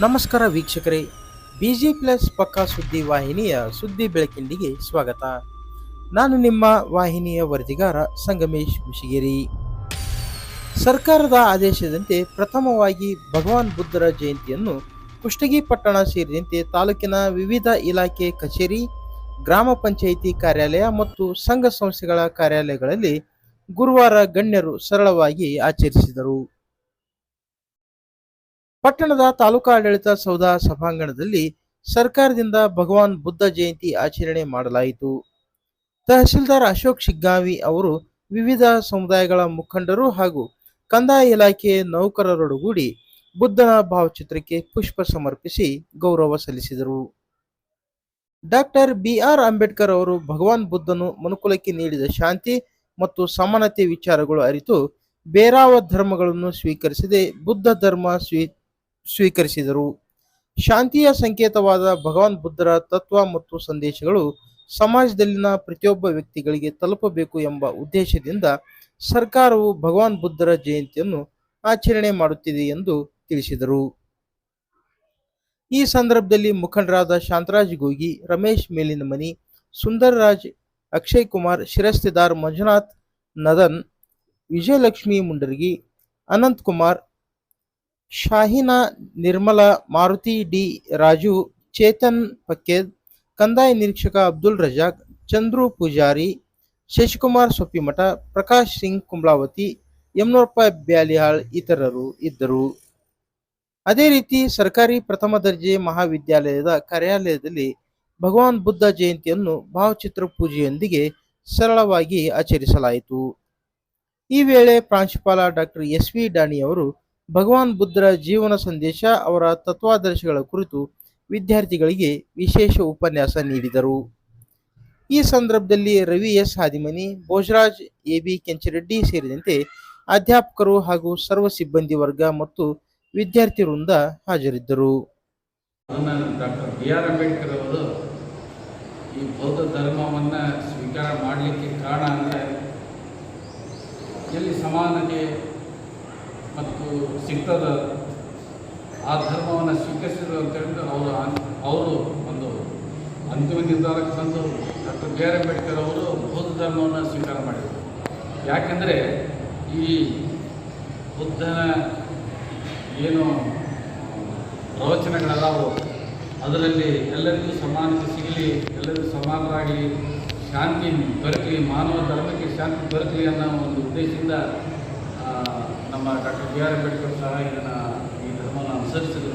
ನಮಸ್ಕಾರ ವೀಕ್ಷಕರೇ. B G plus ಪಕ್ಕಾ ಸುದ್ದಿ ವಾಹಿನಿಯ ಸುದ್ದಿ ಬೆಳಕಿಂಡಿಗೆ ಸ್ವಾಗತ. ನಾನು ನಿಮ್ಮ ವಾಹಿನಿಯ ವರದಿಗಾರ ಸಂಗಮೇಶ್ ಮುಷಿಗಿರಿ. ಸರ್ಕಾರದ ಆದೇಶದಂತೆ ಪ್ರಥಮವಾಗಿ ಭಗವಾನ್ ಬುದ್ಧರ ಜಯಂತಿಯನ್ನು ಕುಷ್ಟಗಿ ಪಟ್ಟಣ ಸೇರಿದಂತೆ ತಾಲೂಕಿನ ವಿವಿಧ ಇಲಾಖೆ ಕಚೇರಿ, ಗ್ರಾಮ ಪಂಚಾಯಿತಿ ಕಾರ್ಯಾಲಯ ಮತ್ತು ಸಂಘ ಸಂಸ್ಥೆಗಳ ಕಾರ್ಯಾಲಯಗಳಲ್ಲಿ ಗುರುವಾರ ಗಣ್ಯರು ಸರಳವಾಗಿ ಆಚರಿಸಿದರು. ಪಟ್ಟಣದ ತಾಲೂಕಾ ಆಡಳಿತ ಸೌಧ ಸಭಾಂಗಣದಲ್ಲಿ ಸರ್ಕಾರದಿಂದ ಭಗವಾನ್ ಬುದ್ಧ ಜಯಂತಿ ಆಚರಣೆ ಮಾಡಲಾಯಿತು. ತಹಸೀಲ್ದಾರ್ ಅಶೋಕ್ ಶಿಗ್ಗಾವಿ ಅವರು ವಿವಿಧ ಸಮುದಾಯಗಳ ಮುಖಂಡರು ಹಾಗೂ ಕಂದಾಯ ಇಲಾಖೆ ನೌಕರರೊಡಗೂಡಿ ಬುದ್ಧನ ಭಾವಚಿತ್ರಕ್ಕೆ ಪುಷ್ಪ ಸಮರ್ಪಿಸಿ ಗೌರವ ಸಲ್ಲಿಸಿದರು. ಡಾಕ್ಟರ್ ಬಿಆರ್ ಅಂಬೇಡ್ಕರ್ ಅವರು ಭಗವಾನ್ ಬುದ್ಧನು ಮನುಕುಲಕ್ಕೆ ನೀಡಿದ ಶಾಂತಿ ಮತ್ತು ಸಮಾನತೆ ವಿಚಾರಗಳು ಅರಿತು ಬೇರಾವ ಧರ್ಮಗಳನ್ನು ಸ್ವೀಕರಿಸದೆ ಬುದ್ಧ ಧರ್ಮ ಸ್ವೀ ಸ್ವೀಕರಿಸಿದರು. ಶಾಂತಿಯ ಸಂಕೇತವಾದ ಭಗವಾನ್ ಬುದ್ಧರ ತತ್ವ ಮತ್ತು ಸಂದೇಶಗಳು ಸಮಾಜದಲ್ಲಿನ ಪ್ರತಿಯೊಬ್ಬ ವ್ಯಕ್ತಿಗಳಿಗೆ ತಲುಪಬೇಕು ಎಂಬ ಉದ್ದೇಶದಿಂದ ಸರ್ಕಾರವು ಭಗವಾನ್ ಬುದ್ಧರ ಜಯಂತಿಯನ್ನು ಆಚರಣೆ ಮಾಡುತ್ತಿದೆ ಎಂದು ತಿಳಿಸಿದರು. ಈ ಸಂದರ್ಭದಲ್ಲಿ ಮುಖಂಡರಾದ ಶಾಂತರಾಜ್ ಗೋಗಿ, ರಮೇಶ್ ಮೇಲಿನಮನಿ ಸುಂದರ್ ರಾಜ್ ಅಕ್ಷಯ್ ಕುಮಾರ್, ಶಿರಸ್ತೆದಾರ್ ಮಂಜುನಾಥ್, ನದನ್, ವಿಜಯಲಕ್ಷ್ಮಿ ಮುಂಡರ್ಗಿ, ಅನಂತ್ ಕುಮಾರ್ ಶಾಹಿನಾ ನಿರ್ಮಲಾ, ಮಾರುತಿ ಡಿ ರಾಜು, ಚೇತನ್ ಪಕ್ಕೇದ್, ಕಂದಾಯ ನಿರೀಕ್ಷಕ ಅಬ್ದುಲ್ ರಜಾಕ್, ಚಂದ್ರು ಪೂಜಾರಿ, ಶಶಿಕುಮಾರ್ ಸೊಪ್ಪಿಮಠ, ಪ್ರಕಾಶ್ ಸಿಂಗ್ ಕುಂಬ್ಲಾವತಿ ಯಮನೂರಪ್ಪ ಬ್ಯಾಲಿಹಾಳ್ ಇತರರು ಇದ್ದರು. ಅದೇ ರೀತಿ ಸರ್ಕಾರಿ ಪ್ರಥಮ ದರ್ಜೆ ಮಹಾವಿದ್ಯಾಲಯದ ಕಾರ್ಯಾಲಯದಲ್ಲಿ ಭಗವಾನ್ ಬುದ್ಧ ಜಯಂತಿಯನ್ನು ಭಾವಚಿತ್ರ ಪೂಜೆಯೊಂದಿಗೆ ಸರಳವಾಗಿ ಆಚರಿಸಲಾಯಿತು. ಈ ವೇಳೆ ಪ್ರಾಂಶುಪಾಲ ಡಾಕ್ಟರ್ ಎಸ್ ವಿ ಡಾಣಿ ಅವರು ಭಗವಾನ್ ಬುದ್ಧರ ಜೀವನ ಸಂದೇಶ, ಅವರ ತತ್ವಾದರ್ಶಗಳ ಕುರಿತು ವಿದ್ಯಾರ್ಥಿಗಳಿಗೆ ವಿಶೇಷ ಉಪನ್ಯಾಸ ನೀಡಿದರು. ಈ ಸಂದರ್ಭದಲ್ಲಿ Ravi S. Hadimani, Bhojaraj A B Kenchareddy ಸೇರಿದಂತೆ ಅಧ್ಯಾಪಕರು ಹಾಗೂ ಸರ್ವ ಸಿಬ್ಬಂದಿ ವರ್ಗ ಮತ್ತು ವಿದ್ಯಾರ್ಥಿ ವೃಂದ ಹಾಜರಿದ್ದರು. ಅಂಬೇಡ್ಕರ್ ಅವರು ಈ ಬೌದ್ಧ ಧರ್ಮವನ್ನು ಸ್ವೀಕಾರ ಮಾಡಲಿಕ್ಕೆ ಕಾರಣ ಅಂದರೆ ಎಲ್ಲಿ ಸಮಾನತೆ ಮತ್ತು ಸಿಗ್ತದ ಆ ಧರ್ಮವನ್ನು ಸ್ವೀಕರಿಸಿದ್ರು ಅಂತ ಹೇಳಿದ್ರೆ ಅವರು ಅವರು ಒಂದು ಅಂತಿಮ ನಿರ್ಧಾರಕ್ಕೆ ಬಂದು ಡಾಕ್ಟರ್ ಬಿ ಆರ್ ಅಂಬೇಡ್ಕರ್ ಅವರು ಬೌದ್ಧ ಧರ್ಮವನ್ನು ಸ್ವೀಕಾರ ಮಾಡಿದರು. ಯಾಕೆಂದರೆ ಈ ಬುದ್ಧನ ಏನು ಪ್ರವಚನಗಳದಾವು ಅದರಲ್ಲಿ ಎಲ್ಲರಿಗೂ ಸಮಾನತೆ ಸಿಗಲಿ, ಎಲ್ಲರಿಗೂ ಸಮಾನರಾಗಲಿ, ಶಾಂತಿ ದೊರಕಲಿ ಮಾನವ ಧರ್ಮಕ್ಕೆ ಶಾಂತಿ ದೊರಕಲಿ ಅನ್ನೋ ಒಂದು ಉದ್ದೇಶದಿಂದ ನಮ್ಮ ಡಾಕ್ಟರ್ ಬಿ ಆರ್ ಅಂಬೇಡ್ಕರ್ ಸಹ ಇದನ್ನು ಈ ಧರ್ಮವನ್ನು ಅನುಸರಿಸಿದರು